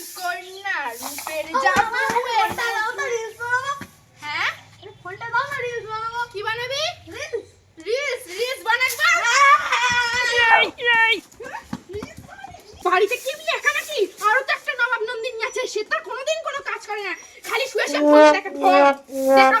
রাজকন্যা রূপের বানাবো কি বানাবি বাড়িতে কি? লেখা নাকি আরও তো একটা নবাব নন্দিনী আছে সে তো কোনোদিন কোনো কাজ করে না। খালি শুয়ে শুয়ে দেখা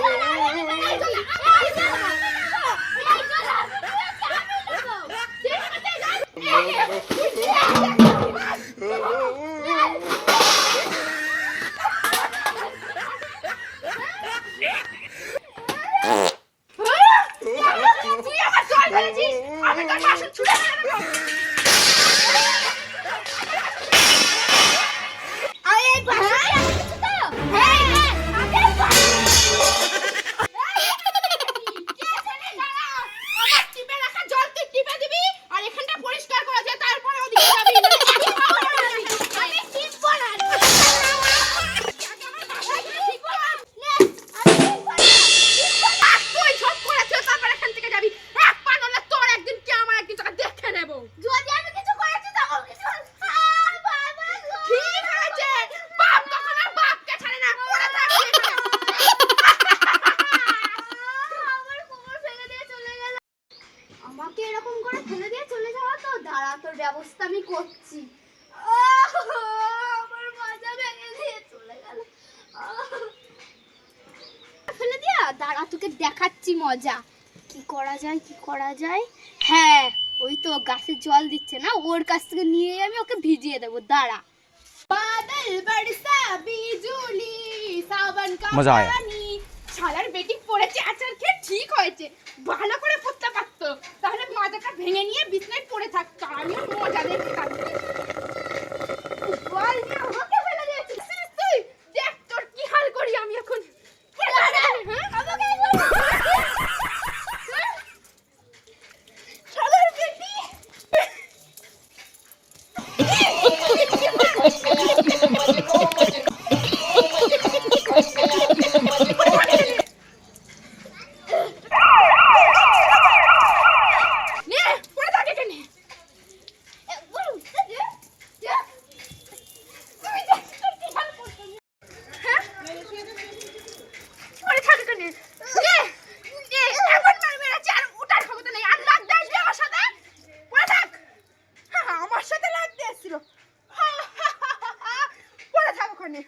ওই চলে এসেছে তুই আমার জল ফেলেছিস আমি তোর বাসন ছুঁড়ে মেরে দেবো। আরে আমাকে এরকম করে ফেলে দিয়ে চলে যাওয়া তো? দাঁড়া তোর ব্যবস্থা আমি করছি। ফেলে দিয়া? দাঁড়া তোকে দেখাচ্ছি মজা। কি করা যায় কি করা যায়? হ্যাঁ ওই তো গাছে জল দিচ্ছে না? ওর কাছ থেকে নিয়ে আমি ওকে ভিজিয়ে দেবো। দাঁড়া। বাদল বরসা বিজুলি সাবান কা পানি শালার বেটি পড়েছে আচার খেয়ে ঠিক হয়েছে। ভালো করে ভেঙে নিয়ে বিছনায় পড়ে থাকতো। আমিও মজা দেখতাম morning.